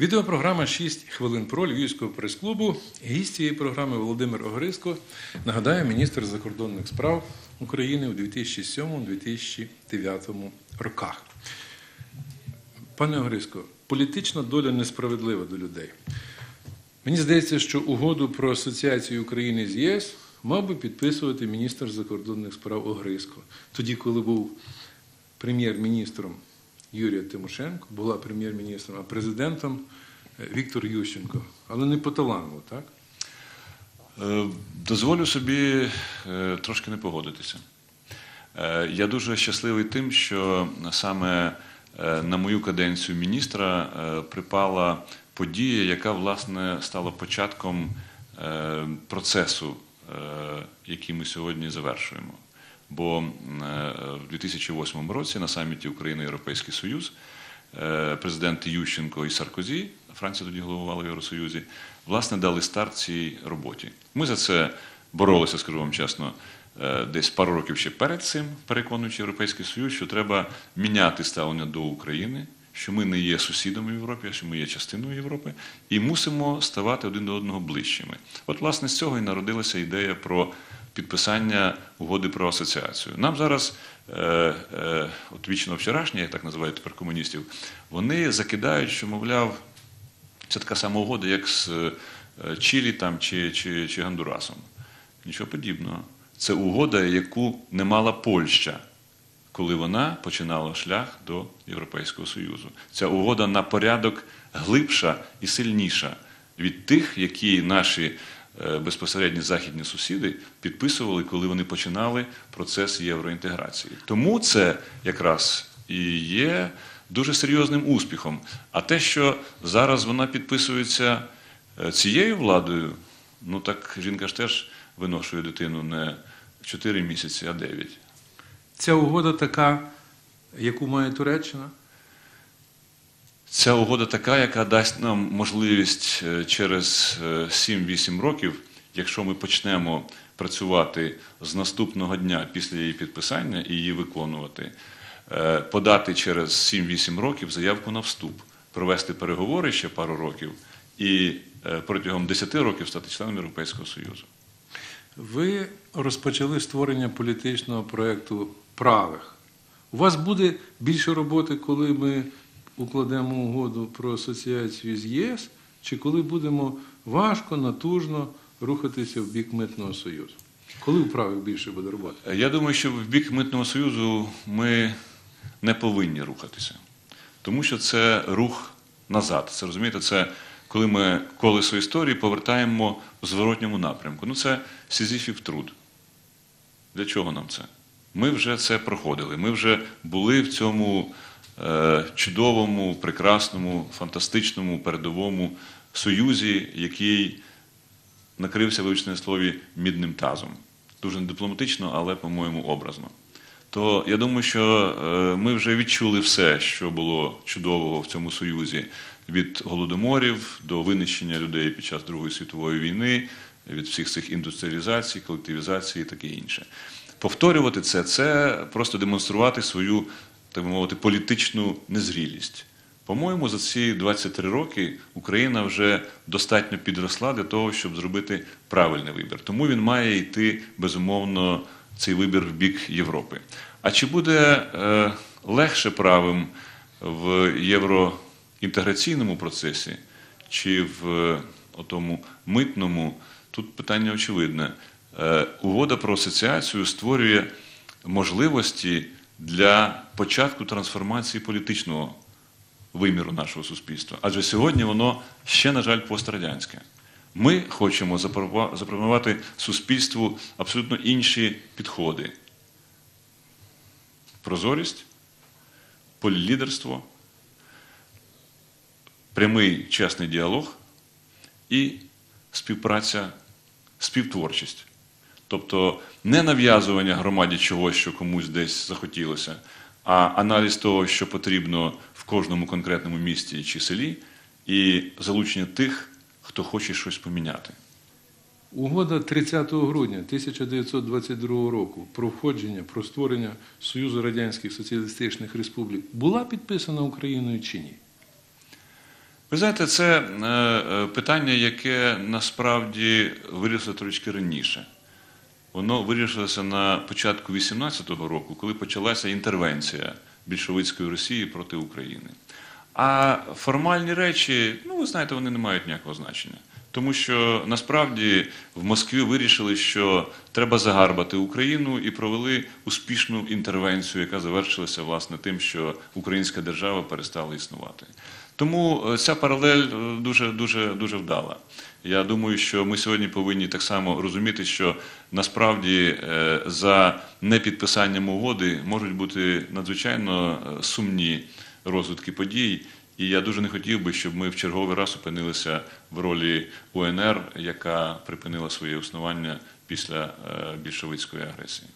Відеопрограма «6 хвилин про Львівського прес-клубу. Гість цієї програми Володимир Огриско. Нагадаю, міністр закордонних справ України у 2007-2009 роках. Пане Огриско, політична доля несправедлива до людей. Мені здається, що угоду про асоціацію України з ЄС мав би підписувати міністр закордонних справ Огриско. Тоді, коли був прем'єр-міністром Юрія Тимошенко, була прем'єр-міністром, а президентом е, Віктор Ющенко. Але не по таланту, так? Е, Дозволю собі е, трошки не погодитися. Я дуже щасливий тим, що саме на мою каденцію міністра припала подія, яка власне стала початком процесу, який ми сьогодні завершуємо. Бо е, в 2008 році на саміті Україна Європейський Союз е, президенти Ющенко і Саркозі, Франція тоді головувала в Євросоюзі, власне дали старт цій роботі. Ми за це боролися, скажу вам чесно, е, десь пару років ще перед цим, переконуючи Європейський Союз, що треба міняти ставлення до України, що ми не є сусідами Європи, а що ми є частиною Європи, і мусимо ставати один до одного ближчими. От, власне, з цього і народилася ідея про підписання угоди про асоціацію. Нам зараз, е, е, от вічно вчорашні, як так називають тепер комуністів, вони закидають, що, мовляв, це така сама угода, як з е, Чилі там, чи, чи, чи Гондурасом. Нічого подібного. Це угода, яку не мала Польща, коли вона починала шлях до Європейського Союзу. Ця угода на порядок глибша і сильніша від тих, які наші безпосередні західні сусіди підписували, коли вони починали процес євроінтеграції. Тому це якраз і є дуже серйозним успіхом. А те, що зараз вона підписується е, цією владою, ну так жінка ж теж виношує дитину не 4 місяці, а 9. Ця угода така, яку має Туреччина. Ця угода така, яка дасть нам можливість е, через е, 7-8 років, якщо ми почнемо працювати з наступного дня після її підписання і її виконувати, е, подати через 7-8 років заявку на вступ, провести переговори ще пару років і е, протягом 10 років стати членом Європейського Союзу. Ви розпочали створення політичного проєкту правих. У вас буде більше роботи, коли ми укладемо угоду про асоціацію з ЄС, чи коли будемо важко, натужно рухатися в бік митного союзу? Коли у правих більше буде роботи? Я думаю, що в бік митного союзу ми не повинні рухатися, тому що це рух назад. Це розумієте, це коли ми колесо історії повертаємо в зворотньому напрямку. Ну це сізіфів труд. Для чого нам це? Ми вже це проходили. Ми вже були в цьому е, чудовому, прекрасному, фантастичному передовому союзі, який накрився вибачте слові мідним тазом. Дуже недипломатично, але, по-моєму, образно. То я думаю, що е, ми вже відчули все, що було чудового в цьому союзі від голодоморів до винищення людей під час Другої світової війни, від всіх цих індустріалізацій, колективізації і таке інше. Повторювати це це просто демонструвати свою, так би мовити, політичну незрілість. По-моєму, за ці 23 роки Україна вже достатньо підросла для того, щоб зробити правильний вибір. Тому він має йти безумовно цей вибір в бік Європи. А чи буде е, легше правим в євроінтеграційному процесі, чи в е, отому митному? Тут питання очевидне. Е, угода про асоціацію створює можливості для початку трансформації політичного виміру нашого суспільства. Адже сьогодні воно ще, на жаль, пострадянське. Ми хочемо запропонувати суспільству абсолютно інші підходи: прозорість, полілідерство, прямий чесний діалог і співпраця, співтворчість. Тобто не нав'язування громаді чогось, що комусь десь захотілося, а аналіз того, що потрібно в кожному конкретному місті чи селі, і залучення тих, хто хоче щось поміняти. Угода 30 грудня 1922 року про входження, про створення Союзу Радянських Соціалістичних Республік була підписана Україною чи ні? Ви знаєте, це е, е, питання, яке насправді вирісло трошки раніше. Воно вирішилося на початку 18-го року, коли почалася інтервенція більшовицької Росії проти України. А формальні речі, ну ви знаєте, вони не мають ніякого значення. Тому що насправді в Москві вирішили, що треба загарбати Україну і провели успішну інтервенцію, яка завершилася власне тим, що українська держава перестала існувати. Тому е, ця паралель е, дуже дуже дуже вдала. Я думаю, що ми сьогодні повинні так само розуміти, що насправді е, за непідписанням угоди можуть бути надзвичайно сумні розвитки подій. І я дуже не хотів би, щоб ми в черговий раз опинилися в ролі УНР, яка припинила своє існування після більшовицької агресії.